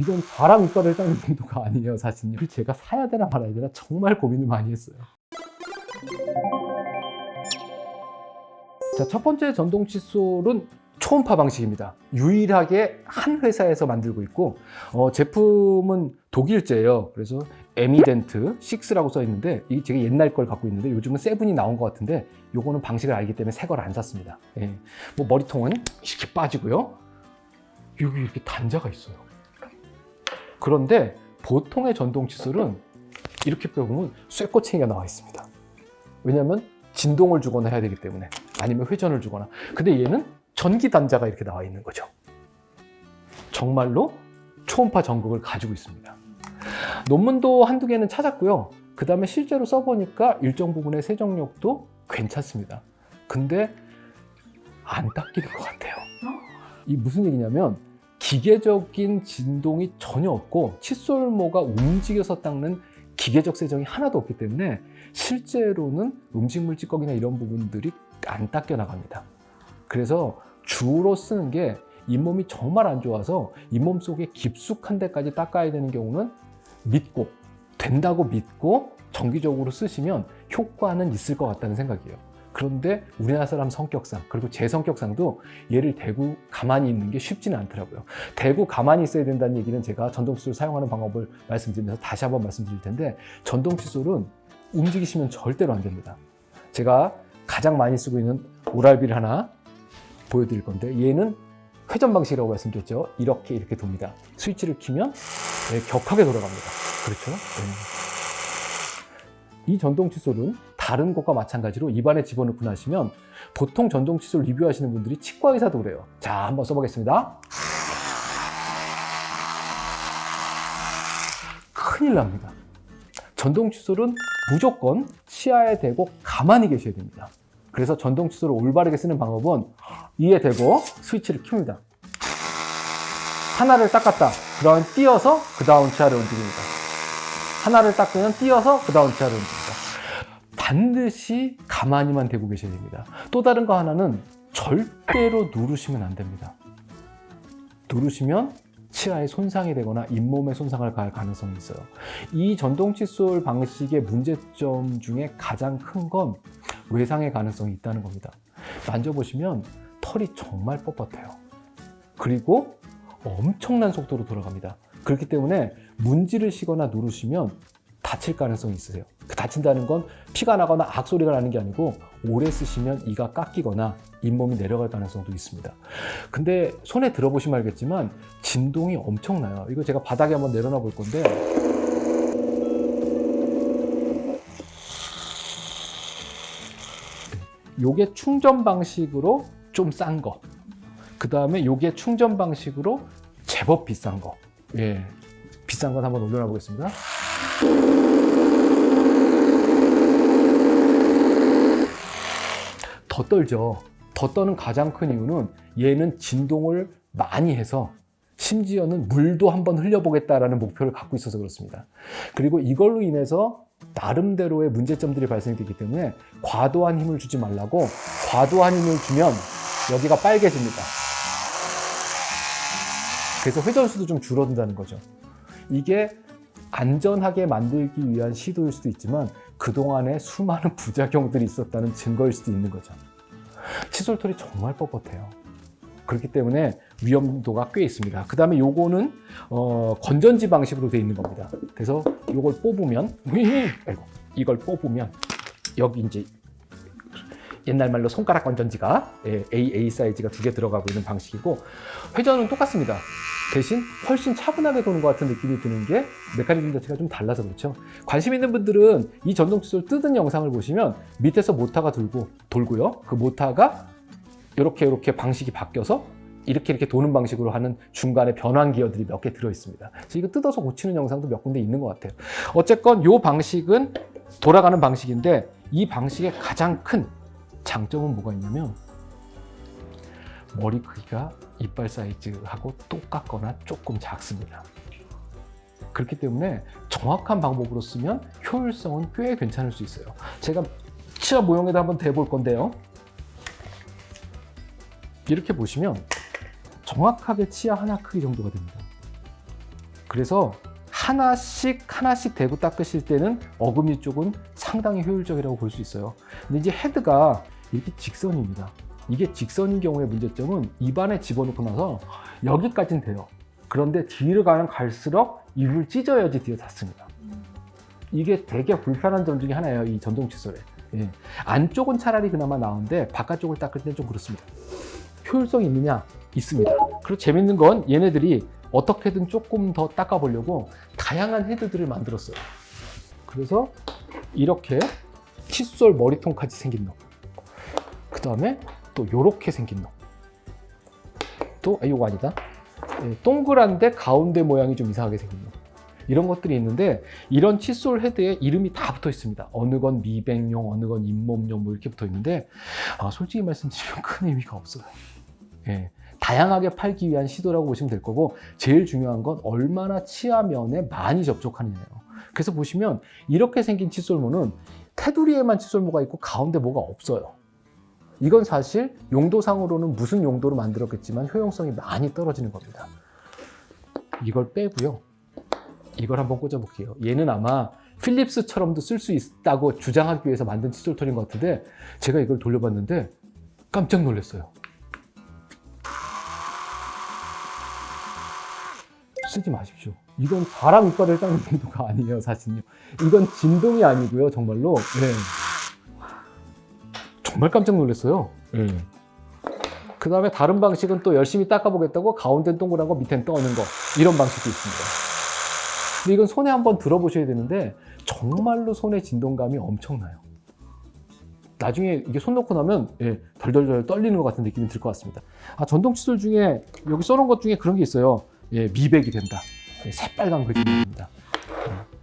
이건 사람 이빨을 닦는 정도가 아니에요, 사실은요. 그래서 제가 사야 되나 말아야 되나 정말 고민을 많이 했어요. 자, 첫 번째 전동 칫솔은 초음파 방식입니다. 유일하게 한 회사에서 만들고 있고 어, 제품은 독일제예요. 그래서 에미덴트 6라고 써 있는데 이게 제가 옛날 걸 갖고 있는데 요즘은 세븐이 나온 것 같은데 요거는 방식을 알기 때문에 새 걸 안 샀습니다. 예. 뭐 머리통은 이렇게 빠지고요. 여기 이렇게 단자가 있어요. 그런데 보통의 전동 칫솔은 이렇게 빼보면 쇠꼬챙이가 나와 있습니다. 왜냐하면 진동을 주거나 해야 되기 때문에 아니면 회전을 주거나 근데 얘는 전기 단자가 이렇게 나와 있는 거죠. 정말로 초음파 전극을 가지고 있습니다. 논문도 한두 개는 찾았고요. 그 다음에 실제로 써보니까 일정 부분의 세정력도 괜찮습니다. 근데 안 닦이는 것 같아요. 이 무슨 얘기냐면 기계적인 진동이 전혀 없고 칫솔모가 움직여서 닦는 기계적 세정이 하나도 없기 때문에 실제로는 음식물 찌꺼기나 이런 부분들이 안 닦여 나갑니다. 그래서 주로 쓰는 게 잇몸이 정말 안 좋아서 잇몸 속에 깊숙한 데까지 닦아야 되는 경우는 믿고 된다고 믿고 정기적으로 쓰시면 효과는 있을 것 같다는 생각이에요. 그런데 우리나라 사람 성격상 그리고 제 성격상도 얘를 대고 가만히 있는 게 쉽지는 않더라고요. 대고 가만히 있어야 된다는 얘기는 제가 전동 칫솔 사용하는 방법을 말씀드리면서 다시 한번 말씀드릴 텐데 전동 칫솔은 움직이시면 절대로 안 됩니다. 제가 가장 많이 쓰고 있는 오랄비를 하나 보여드릴 건데 얘는 회전 방식이라고 말씀드렸죠. 이렇게 이렇게 돕니다. 스위치를 키면 네, 격하게 돌아갑니다. 그렇죠? 네. 이 전동 칫솔은 다른 것과 마찬가지로 입안에 집어넣고 나시면 보통 전동 칫솔 리뷰하시는 분들이 치과 의사도 그래요. 자, 한번 써보겠습니다. 큰일 납니다. 전동 칫솔은 무조건 치아에 대고 가만히 계셔야 됩니다. 그래서 전동 칫솔을 올바르게 쓰는 방법은 이에 대고 스위치를 켭니다. 하나를 닦았다. 그 다음 띄어서 그 다음 치아를 움직입니다. 하나를 닦으면 띄어서 그 다음 치아를 움직입니다. 반드시 가만히만 대고 계셔야 됩니다. 또 다른 거 하나는 절대로 누르시면 안 됩니다. 누르시면 치아에 손상이 되거나 잇몸에 손상을 가할 가능성이 있어요. 이 전동 칫솔 방식의 문제점 중에 가장 큰 건 외상의 가능성이 있다는 겁니다. 만져보시면 털이 정말 뻣뻣해요. 그리고 엄청난 속도로 돌아갑니다. 그렇기 때문에 문지르시거나 누르시면 다칠 가능성이 있으세요. 그 다친다는 건 피가 나거나 악소리가 나는 게 아니고 오래 쓰시면 이가 깎이거나 잇몸이 내려갈 가능성도 있습니다. 근데 손에 들어보시면 알겠지만 진동이 엄청나요. 이거 제가 바닥에 한번 내려놔 볼 건데 요게 충전 방식으로 좀 싼 거. 그 다음에 요게 충전 방식으로 제법 비싼 거. 예. 비싼 건 한번 올려놔 보겠습니다. 더 떨죠. 더 떠는 가장 큰 이유는 얘는 진동을 많이 해서 심지어는 물도 한번 흘려보겠다라는 목표를 갖고 있어서 그렇습니다. 그리고 이걸로 인해서 나름대로의 문제점들이 발생되기 때문에 과도한 힘을 주지 말라고 과도한 힘을 주면 여기가 빨개집니다. 그래서 회전수도 좀 줄어든다는 거죠. 이게 안전하게 만들기 위한 시도일 수도 있지만 그동안에 수많은 부작용들이 있었다는 증거일 수도 있는 거죠. 칫솔털이 정말 뻣뻣해요. 그렇기 때문에 위험도가 꽤 있습니다. 그 다음에 요거는 어, 건전지 방식으로 되어 있는 겁니다. 그래서 요걸 뽑으면 이걸 뽑으면 여기 이제 옛날 말로 손가락 건전지가 예, AA 사이즈가 두 개 들어가고 있는 방식이고 회전은 똑같습니다. 대신 훨씬 차분하게 도는 것 같은 느낌이 드는 게 메커니즘 자체가 좀 달라서 그렇죠. 관심 있는 분들은 이 전동 칫솔 뜯은 영상을 보시면 밑에서 모터가 돌고 돌고요. 그 모터가 이렇게 이렇게 방식이 바뀌어서 이렇게 이렇게 도는 방식으로 하는 중간에 변환 기어들이 몇 개 들어 있습니다. 그래서 이거 뜯어서 고치는 영상도 몇 군데 있는 것 같아요. 어쨌건 이 방식은 돌아가는 방식인데 이 방식의 가장 큰 장점은 뭐가 있냐면 머리 크기가 이빨 사이즈하고 똑같거나 조금 작습니다. 그렇기 때문에 정확한 방법으로 쓰면 효율성은 꽤 괜찮을 수 있어요. 제가 치아 모형에다 한번 대볼 건데요. 이렇게 보시면 정확하게 치아 하나 크기 정도가 됩니다. 그래서 하나씩 하나씩 대고 닦으실 때는 어금니 쪽은 상당히 효율적이라고 볼 수 있어요. 근데 이제 헤드가 이렇게 직선입니다. 이게 직선인 경우의 문제점은 입안에 집어넣고 나서 여기까지는 돼요. 그런데 뒤로 가면 갈수록 입을 찢어야지 뒤에 닿습니다. 이게 되게 불편한 점 중에 하나예요. 이 전동 칫솔에. 예. 안쪽은 차라리 그나마 나은데 바깥쪽을 닦을 때는 좀 그렇습니다. 효율성이 있느냐? 있습니다. 그리고 재밌는 건 얘네들이 어떻게든 조금 더 닦아보려고 다양한 헤드들을 만들었어요. 그래서 이렇게 칫솔 머리통까지 생긴 놈. 그 다음에 또 이렇게 생긴 놈. 또, 아, 이거 아니다. 예, 동그란데 가운데 모양이 좀 이상하게 생긴 놈. 이런 것들이 있는데 이런 칫솔 헤드에 이름이 다 붙어 있습니다. 어느 건 미백용, 어느 건 잇몸용 뭐 이렇게 붙어 있는데 아, 솔직히 말씀드리면 큰 의미가 없어요. 예, 다양하게 팔기 위한 시도라고 보시면 될 거고 제일 중요한 건 얼마나 치아면에 많이 접촉하느냐예요. 그래서 보시면 이렇게 생긴 칫솔모는 테두리에만 칫솔모가 있고 가운데 뭐가 없어요. 이건 사실 용도상으로는 무슨 용도로 만들었겠지만 효용성이 많이 떨어지는 겁니다. 이걸 빼고요. 이걸 한번 꽂아볼게요. 얘는 아마 필립스처럼도 쓸 수 있다고 주장하기 위해서 만든 칫솔털인 것 같은데 제가 이걸 돌려봤는데 깜짝 놀랐어요. 쓰지 마십시오. 이건 사람 이빨을 닦는 정도가 아니에요, 사실요. 이건 진동이 아니고요, 정말로. 네. 정말 깜짝 놀랐어요. 네. 그 다음에 다른 방식은 또 열심히 닦아보겠다고 가운데 동그란 거 밑엔 떠는 거 이런 방식도 있습니다. 근데 이건 손에 한번 들어보셔야 되는데 정말로 손의 진동감이 엄청나요. 나중에 이게 손 놓고 나면 예, 덜덜덜 떨리는 것 같은 느낌이 들 것 같습니다. 아, 전동 칫솔 중에 여기 써놓은 것 중에 그런 게 있어요. 예, 미백이 된다. 예, 새빨간 그림이 됩니다. 예.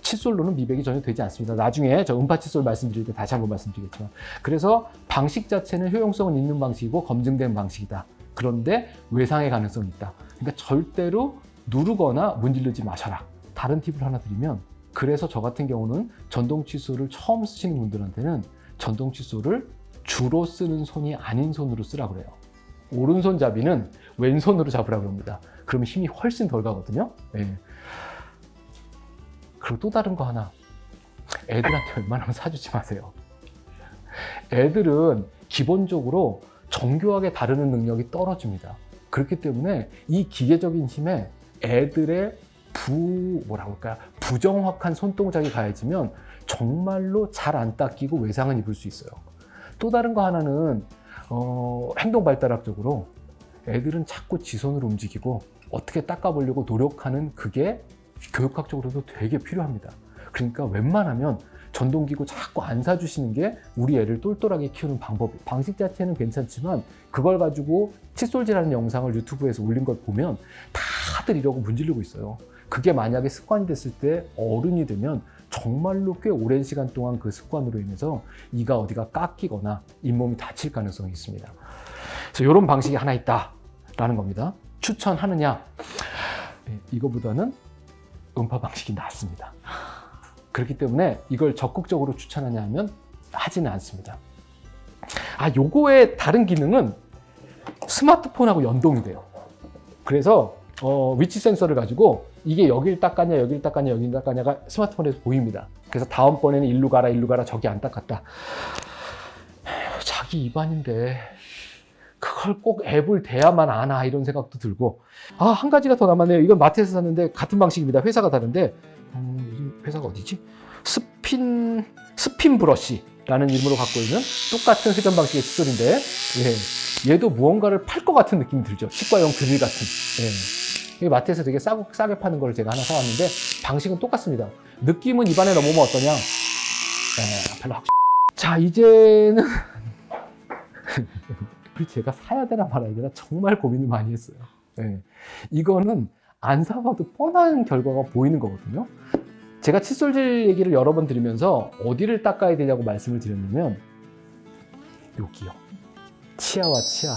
칫솔로는 미백이 전혀 되지 않습니다. 나중에 저 음파 칫솔 말씀드릴 때 다시 한번 말씀드리겠지만 그래서 방식 자체는 효용성은 있는 방식이고 검증된 방식이다. 그런데 외상의 가능성이 있다. 그러니까 절대로 누르거나 문지르지 마셔라. 다른 팁을 하나 드리면 그래서 저 같은 경우는 전동 칫솔을 처음 쓰시는 분들한테는 전동 칫솔을 주로 쓰는 손이 아닌 손으로 쓰라 그래요. 오른손 잡이는 왼손으로 잡으라 그럽니다. 그러면 힘이 훨씬 덜 가거든요. 예. 그리고 또 다른 거 하나. 애들한테 웬만하면 사주지 마세요. 애들은 기본적으로 정교하게 다루는 능력이 떨어집니다. 그렇기 때문에 이 기계적인 힘에 애들의 부 뭐라고 할까요? 부정확한 손동작이 가해지면 정말로 잘 안 닦이고 외상은 입을 수 있어요. 또 다른 거 하나는 어, 행동 발달학적으로 애들은 자꾸 지 손으로 움직이고 어떻게 닦아보려고 노력하는 그게 교육학적으로도 되게 필요합니다. 그러니까 웬만하면 전동기구 자꾸 안 사주시는 게 우리 애를 똘똘하게 키우는 방법이에요. 방식 자체는 괜찮지만 그걸 가지고 칫솔질하는 영상을 유튜브에서 올린 걸 보면 다들 이러고 문지르고 있어요. 그게 만약에 습관이 됐을 때 어른이 되면 정말로 꽤 오랜 시간 동안 그 습관으로 인해서 이가 어디가 깎이거나 잇몸이 다칠 가능성이 있습니다. 그래서 이런 방식이 하나 있다라는 겁니다. 추천하느냐? 네, 이거보다는 음파 방식이 낫습니다. 그렇기 때문에 이걸 적극적으로 추천하냐 하면 하지는 않습니다. 아, 요거의 다른 기능은 스마트폰하고 연동이 돼요. 그래서 어, 위치 센서를 가지고 이게 여길 닦았냐, 여길 닦았냐, 여길 닦았냐가 스마트폰에서 보입니다. 그래서 다음번에는 일로 가라, 일로 가라, 저기 안 닦았다. 자기 입안인데 그걸 꼭 앱을 대야만 아나 이런 생각도 들고 아 한 가지가 더 남았네요. 이건 마트에서 샀는데 같은 방식입니다. 회사가 다른데 음, 회사가 어디지? 스핀 스핀 브러쉬라는 이름으로 갖고 있는 똑같은 회전 방식의 칫솔인데 예, 얘도 무언가를 팔 것 같은 느낌이 들죠. 치과용 드릴 같은. 예. 이 마트에서 되게 싸고 싸게 파는 걸 제가 하나 사왔는데 방식은 똑같습니다. 느낌은 입안에 넘으면 어떠냐? 예, 별로 확. 자 이제는 그 제가 사야 되나 말아야 되나 정말 고민을 많이 했어요. 예. 이거는 안 사봐도 뻔한 결과가 보이는 거거든요. 제가 칫솔질 얘기를 여러 번 드리면서 어디를 닦아야 되냐고 말씀을 드렸냐면 여기요. 치아와 치아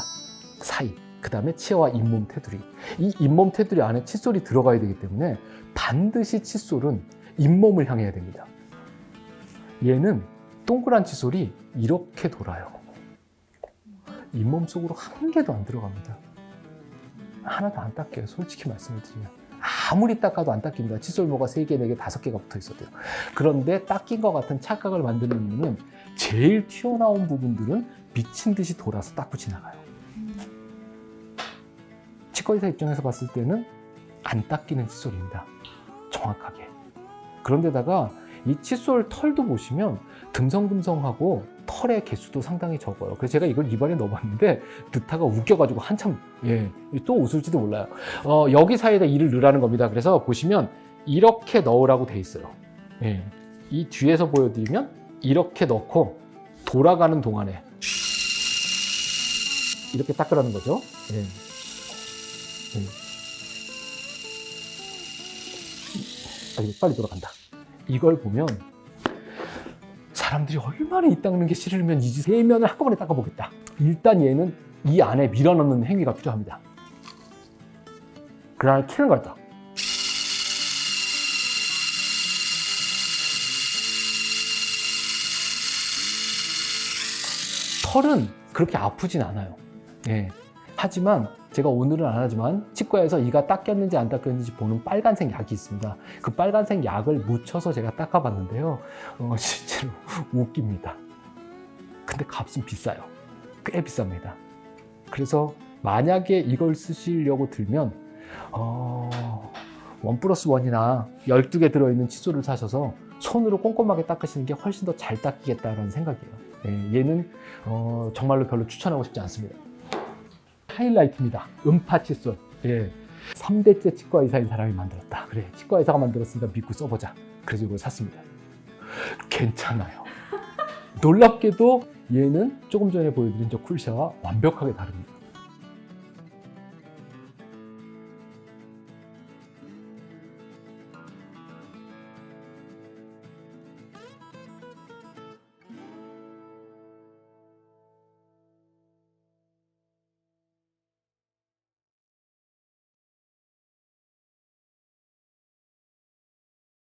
사이. 그 다음에 치아와 잇몸 테두리. 이 잇몸 테두리 안에 칫솔이 들어가야 되기 때문에 반드시 칫솔은 잇몸을 향해야 됩니다. 얘는 동그란 칫솔이 이렇게 돌아요. 잇몸 속으로 한 개도 안 들어갑니다. 하나도 안 닦여요. 솔직히 말씀을 드리면. 아무리 닦아도 안 닦입니다. 칫솔 뭐가 3개, 4개, 5개가 붙어 있어도요. 그런데 닦인 것 같은 착각을 만드는 이유는 제일 튀어나온 부분들은 미친 듯이 돌아서 닦고 지나가요. 치과의사 입장에서 봤을 때는 안 닦이는 칫솔입니다. 정확하게. 그런데다가 이 칫솔 털도 보시면 듬성듬성하고 털의 개수도 상당히 적어요. 그래서 제가 이걸 입안에 넣어봤는데 듣다가 웃겨가지고 한참 예, 또 웃을지도 몰라요. 어, 여기 사이에다 이를 넣으라는 겁니다. 그래서 보시면 이렇게 넣으라고 돼 있어요. 예, 이 뒤에서 보여드리면 이렇게 넣고 돌아가는 동안에 이렇게 닦으라는 거죠. 예. 예. 아, 이거 빨리 돌아간다. 이걸 보면 사람들이 얼마나 이 닦는 게 싫으면 이 세 면을 한꺼번에 닦아보겠다. 일단 얘는 이 안에 밀어넣는 행위가 필요합니다. 그 다음에 키는 거다. 털은 그렇게 아프진 않아요. 예. 하지만 제가 오늘은 안 하지만 치과에서 이가 닦였는지 안 닦였는지 보는 빨간색 약이 있습니다. 그 빨간색 약을 묻혀서 제가 닦아봤는데요. 어, 실제로 웃깁니다. 근데 값은 비싸요. 꽤 비쌉니다. 그래서 만약에 이걸 쓰시려고 들면 어, 원 플러스 원이나 12개 들어있는 칫솔을 사셔서 손으로 꼼꼼하게 닦으시는 게 훨씬 더 잘 닦이겠다라는 생각이에요. 예, 얘는 어, 정말로 별로 추천하고 싶지 않습니다. 하이라이트입니다. 음파 칫솔. 예. 3대째 치과 의사인 사람이 만들었다. 그래, 치과 의사가 만들었으니까 믿고 써보자. 그래서 이걸 샀습니다. 괜찮아요. 놀랍게도 얘는 조금 전에 보여드린 저 쿨샤와 완벽하게 다릅니다.